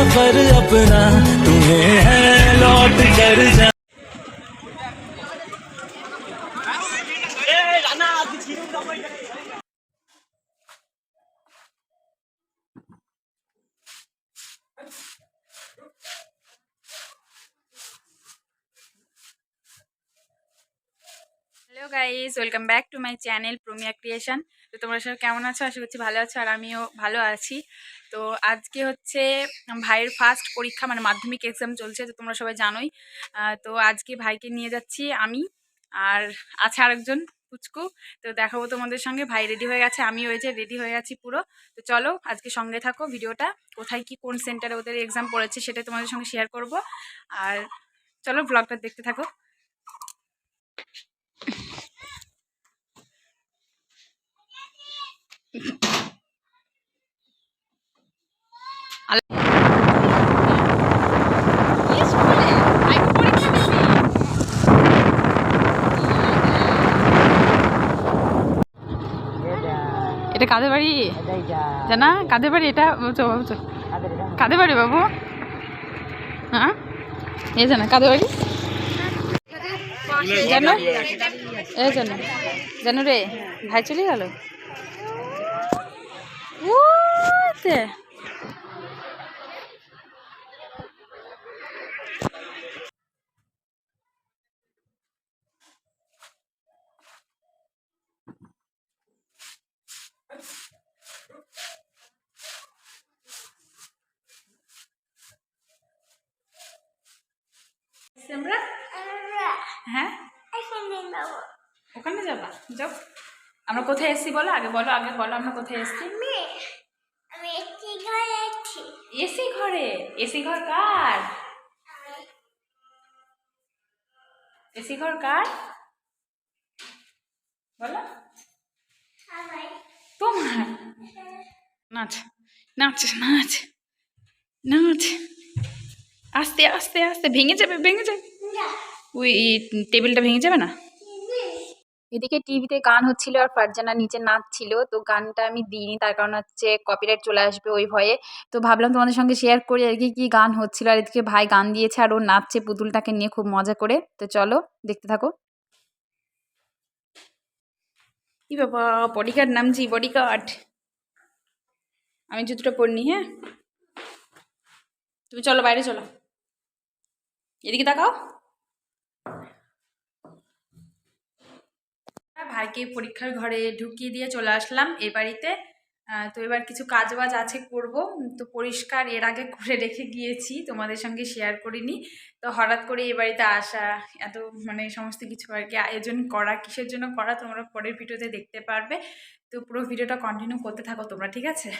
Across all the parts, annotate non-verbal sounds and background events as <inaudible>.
सफ़र अपना तुम्हें है लौट कर जा guys welcome back to my channel Promiya creation তো তোমরা সব কেমন আছো? আশা করছি ভালো আছো, আর আমিও ভালো আছি। তো আজকে হচ্ছে ভাইয়ের ফার্স্ট পরীক্ষা মানে মাধ্যমিক এক্সাম চলছে, তো তোমরা সবাই জানোই। তো আজকে ভাইকে নিয়ে যাচ্ছি আমি, আর আছে আরেকজন, পুচকু। তো দেখাবো তোমাদের সঙ্গে, ভাই রেডি হয়ে গেছে আমি হয়েছে রেডি হয়ে গেছি পুরো। তো চলো, আজকে সঙ্গে থাকো ভিডিওটা, কোথায় কি, কোন সেন্টারে ওদের এক্সাম পড়েছে সেটা তোমাদের সঙ্গে শেয়ার করব। আর চলো ব্লগটা দেখতে থাকো। এটা কাদের বাড়ি? জানা? কাদের বাড়ি এটা? কাদের বাড়ি বাবু? হ্যাঁ? এই জানা, কাদের বাড়ি? জানো? জানো। জানো রে, ভাই চলে গেল? ওতে আমরা? হ্যাঁ? ওখানে যাবা, যাও। আমরা কোথায় এসেছি বলো? আগে বলো আগে বলো, আমরা কোথায় এসেছি? আছি এসি ঘরে এসি ঘর কার? এসি ঘর কার? বলো। তোমার? নাচ নাচ নাচ নাচ। আস্তে আস্তে আস্তে ভেঙে যাবে ভেঙে যাবে। ওই টেবিলটা ভেঙে যাবে না? এদিকে টিভিতে গান হচ্ছিল আর ফারজানা নিচে নাচছিল, তো গানটা আমি দিইনি, তার কারণ হচ্ছে কপিরাইট চলে আসবে ওই ভয়ে। তো ভাবলাম তোমাদের সঙ্গে শেয়ার করি আর কি, কী গান হচ্ছিল আর এদিকে ভাই গান দিয়েছে আর ও নাচছে পুতুলটাকে নিয়ে খুব মজা করে। তো চলো, দেখতে থাকো। কি বাবা বডিগার্ড নামছি বডিগার্ড আমি জুতোটা পরনি হ্যাঁ? তুমি চলো বাইরে চলো। এদিকে তাকাও। ভাইকে পরীক্ষার ঘরে ঢুকিয়ে দিয়ে চলে আসলাম এ বাড়িতে। তো এবার কিছু কাজ বাজ আছে করব। তো পরিষ্কার এর আগে করে রেখে গিয়েছি, তোমাদের সঙ্গে শেয়ার করিনি। তো হঠাৎ করে এ বাড়িতে আসা, এত মানে সমস্ত কিছু আর কি আয়োজন করা, কিসের জন্য করা, তোমরা পরের ভিডিওতে দেখতে পারবে। তো পুরো ভিডিওটা কন্টিনিউ করতে থাকো তোমরা, ঠিক আছে?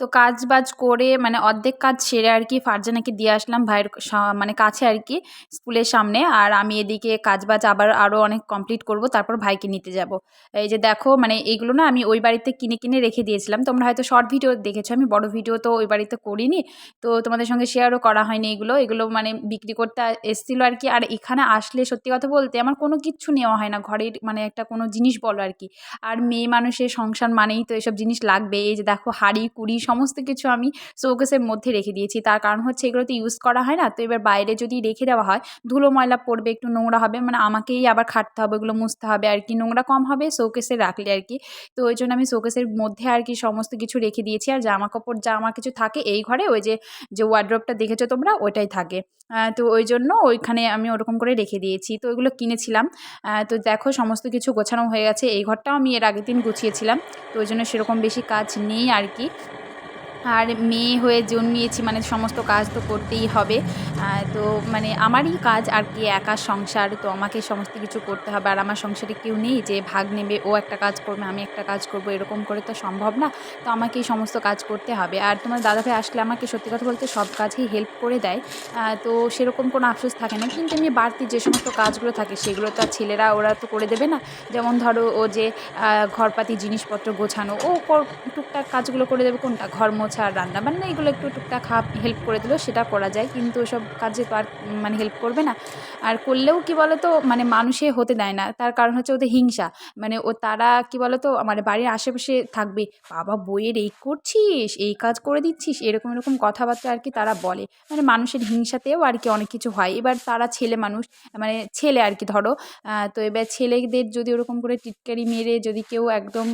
তো কাজ বাজ করে মানে অর্ধেক কাজ সেরে আর কি ফারজানাকে দিয়ে আসলাম ভাইয়ের মানে কাছে আর কি স্কুলের সামনে। আর আমি এদিকে কাজ বাজ আবার আরও অনেক কমপ্লিট করব, তারপর ভাইকে নিতে যাব। এই যে দেখো মানে এইগুলো না আমি ওই বাড়িতে কিনে কিনে রেখে দিয়েছিলাম। তোমরা হয়তো শর্ট ভিডিও দেখেছ, আমি বড় ভিডিও তো ওই বাড়িতে করিনি। তো তোমাদের সঙ্গে শেয়ারও করা হয়নি এগুলো। এগুলো মানে বিক্রি করতে এসেছিল আর কি আর এখানে আসলে সত্যি কথা বলতে আমার কোনো কিচ্ছু নেওয়া হয় না। ঘরের মানে একটা কোনো জিনিস বলো আর কি আর মেয়ে মানুষের সংসার মানেই তো এসব জিনিস লাগবে এই যে দেখো, হাঁড়ি, কুড়ি সমস্ত কিছু আমি শোকেসের মধ্যে রেখে দিয়েছি। তার কারণ হচ্ছে এগুলো তো ইউজ করা হয় না, তো এবার বাইরে যদি রেখে দেওয়া হয়, ধুলো ময়লা পড়বে, একটু নোংরা হবে মানে আমাকেই আবার খাটতে হবে, ওগুলো মুছতে হবে আর কি। নোংরা কম হবে, শোকেসে রাখলে আর কি। তো ওই জন্য আমি শোকেসের মধ্যে আর কি সমস্ত কিছু রেখে দিয়েছি। আর জামা কাপড় যা আমার কিছু থাকে এই ঘরে, ওই যে যে ওয়ার্ড্রপটা দেখেছ তোমরা, ওইটাই থাকে। তো ওই জন্য ওইখানে আমি ওরকম করে রেখে দিয়েছি। তো ওইগুলো কিনেছিলাম। তো দেখো সমস্ত কিছু গোছানো হয়ে গেছে। এই ঘরটাও আমি এর আগের দিন গুছিয়েছিলাম। তো ওই জন্য সেরকম বেশি কাজ নেই আর কি। আর মেয়ে হয়ে জন্মিয়েছি মানে সমস্ত কাজ তো করতেই হবে। তো মানে আমারই কাজ আর কি, একা সংসার, তো আমাকে সমস্ত কিছু করতে হবে। আর আমার সংসারে কেউ নেই যে ভাগ নেবে, ও একটা কাজ করবে, আমি একটা কাজ করব, এরকম করে তো সম্ভব না। তো আমাকে এই সমস্ত কাজ করতে হবে। আর তোমার দাদাভাই আসলে আমাকে সত্যি কথা বলতে সব কাজেই হেল্প করে দেয়। তো সেরকম কোনো আফসোস থাকে না। কিন্তু এমনি বাড়তি যে সমস্ত কাজগুলো থাকে, সেগুলো তো আর ছেলেরা ওরা তো করে দেবে না। যেমন ধরো ও যে ঘরপাতি, জিনিসপত্র গোছানো, ও টুকটাক কাজগুলো করে দেবে। কোনটা? ঘর মোছা মোছা রান্না বান্না, এগুলো একটু টুকটাক হেল্প করে দিলেও সেটা করা যায়। কিন্তু ওসব কাজে তো আর মানে হেল্প করবে না। আর করলেও কি বলো তো মানে মানুষে হতে দেয় না। তার কারণ হচ্ছে ওদের হিংসা। মানে ও, তারা কি বলো তো মানে বাড়ির আশেপাশে থাকবে। বাবা, বইয়ের এই করছিস, এই কাজ করে দিচ্ছিস, এরকম এরকম কথাবার্তা আর কি তারা বলে। মানে মানুষের হিংসাতেও আর কি অনেক কিছু হয়। এবার তারা ছেলে মানুষ মানে ছেলে আর কি ধরো তো এবার ছেলেদের যদি ওরকম করে টিটকারি মেরে যদি কেউ একদম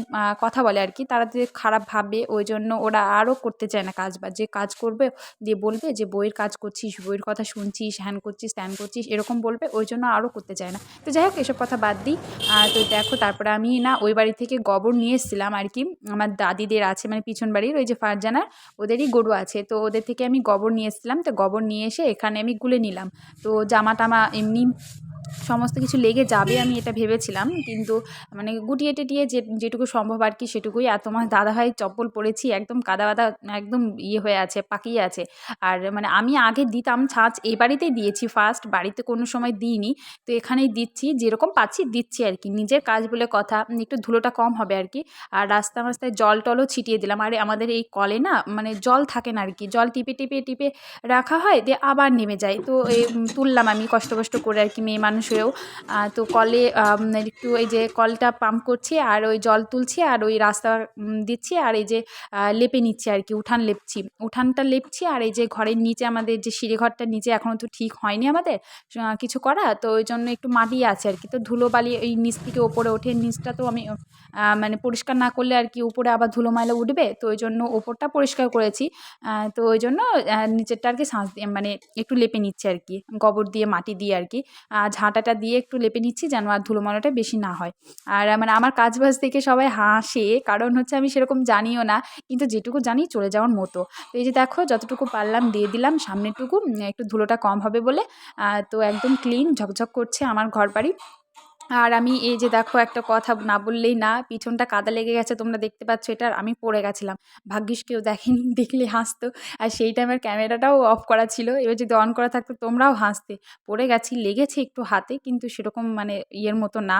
কথা বলে আর কি, তারা যে খারাপ ভাবে ওই জন্য ওরা আরও করতে চায় না কাজ বা যে কাজ করবে দিয়ে বলবে যে বইয়ের কাজ করছিস, বইয়ের কথা শুনছিস হ্যান করছিস ত্যান করছিস, এরকম বলবে, ওই জন্য আরও করতে চায় না। তো যাই হোক, এসব কথা বাদ দিই। তো দেখো, তারপরে আমি না ওই বাড়ি থেকে গোবর নিয়ে এসেছিলাম আর কি। আমার দাদিদের আছে মানে পিছন বাড়ির ওই যে ফারজানার, ওদেরই গরু আছে। তো ওদের থেকে আমি গোবর নিয়ে এসেছিলাম। তো গোবর নিয়ে এসে এখানে আমি গুলে নিলাম। তো জামা টামা এমনি সমস্ত কিছু লেগে যাবে আমি এটা ভেবেছিলাম। কিন্তু মানে গুটিয়ে টেটিয়ে যে, যেটুকু সম্ভব আর কি সেটুকুই। আর তোমার দাদাভাই চপ্পল পরেছি, একদম কাদা বাদা, একদম ইয়ে হয়ে আছে, পাকিয়ে আছে। আর মানে আমি আগে দিতাম ছাঁচ এই বাড়িতেই দিয়েছি ফার্স্ট বাড়িতে কোনো সময় দিইনি। তো এখানেই দিচ্ছি, যেরকম পাচ্ছি দিচ্ছি আর কি। নিজের কাজ বলে কথা, একটু ধুলোটা কম হবে আর কি। আর রাস্তা মাস্তায় জল টলও ছিটিয়ে দিলাম। আর আমাদের এই কলে না মানে জল থাকে না আর কি। জল টিপে টিপে টিপে রাখা হয়, দিয়ে আবার নেমে যায়। তো তুললাম আমি কষ্ট কষ্ট করে আর কি মেয়ে মানুষ হয়েও আহ, তো কলে একটু এই যে কলটা পাম্প করছি আর ওই জল তুলছি আর ওই রাস্তা দিচ্ছি আর এই যে লেপে নিচ্ছি আর কি উঠান লেপছি। উঠানটা লেপছি আর এই যে ঘরের নিচে আমাদের যে সিঁড়ি ঘরটার নিচে এখনও তো ঠিক হয়নি আমাদের কিছু করা তো ওই জন্য একটু মাটি আছে আর কি। তো ধুলো বালি এই নিচ থেকে ওপরে ওঠে নিচটা তো আমি মানে পরিষ্কার না করলে আর কি উপরে আবার ধুলো ময়লা উঠবে তো ওই জন্য ওপরটা পরিষ্কার করেছি। তো ওই জন্য নিচেরটা আর কি সাঁচ দিয়ে মানে একটু লেপে নিচ্ছে আর কি গোবর দিয়ে মাটি দিয়ে আর কি। আহ, ঝাঁটাটা দিয়ে একটু লেপে নিচ্ছি যেন আর ধুলো ময়লাটা বেশি না হয়। আর মানে আমার কাজ বাজ দেখে সবাই হাসে, কারণ হচ্ছে আমি সেরকম জানিও না, কিন্তু যেটুকু জানি চলে যাওয়ার মতো। তো এই যে দেখো, যতটুকু পারলাম দিয়ে দিলাম, সামনেটুকু, একটু ধুলোটা কম হবে বলে তো একদম ক্লিন ঝকঝক করছে আমার ঘর বাড়ি আর আমি এই যে দেখো একটা কথা না বললেই না, পিছনটা কাদা লেগে গেছে, তোমরা দেখতে পাচ্ছ এটা আমি পড়ে গেছিলাম। ভাগ্যিস কেউ দেখেনি, <laughs> দেখলে হাসতো। আর সেই টাইমের ক্যামেরাটাও অফ করা ছিল, এবার যদি অন করা থাকতো তোমরাও হাসতে। পড়ে গেছি, লেগেছে একটু হাতে, কিন্তু সেরকম মানে ইয়ের মতো না।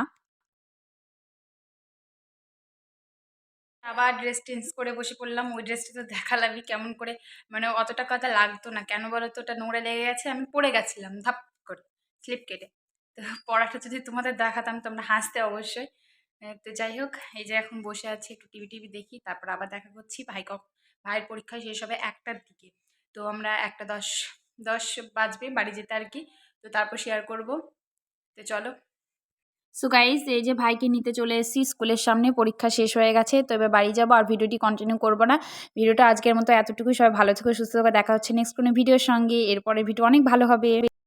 আবার ড্রেস চেঞ্জ করে বসে পড়লাম, ওই ড্রেসটা তো দেখালামই কেমন করে। মানে অতটা কথা লাগতো না, কেন বলো তো, ওটা নোংরা লেগে গেছে, আমি পড়ে গেছিলাম, ধাপ করে স্লিপ কেটে। তো পড়াটা যদি তোমাদের দেখাতাম তোমরা হাসতে অবশ্যই। তো যাই হোক, এই যে এখন বসে আছি, একটু টিভি টিভি দেখি, তারপর আবার দেখা করছি। ভাই ভাইয়ের পরীক্ষা শেষ হবে একটার দিকে। তো আমরা একটা দশ দশ বাজবে বাড়ি যেতে আর কি। তো তারপর শেয়ার করব। তো চলো। সো গাইজ এই যে ভাইকে নিতে চলে এসেছি, স্কুলের সামনে পরীক্ষা শেষ হয়ে গেছে। তো এবার বাড়ি যাব আর ভিডিওটি কন্টিনিউ করব না। ভিডিওটা আজকের মতো এতটুকুই। সবাই ভালো থেকো, সুস্থ থাকো। দেখা হচ্ছে নেক্সট কোনো ভিডিওর সঙ্গে। এরপরে ভিডিও অনেক ভালো হবে।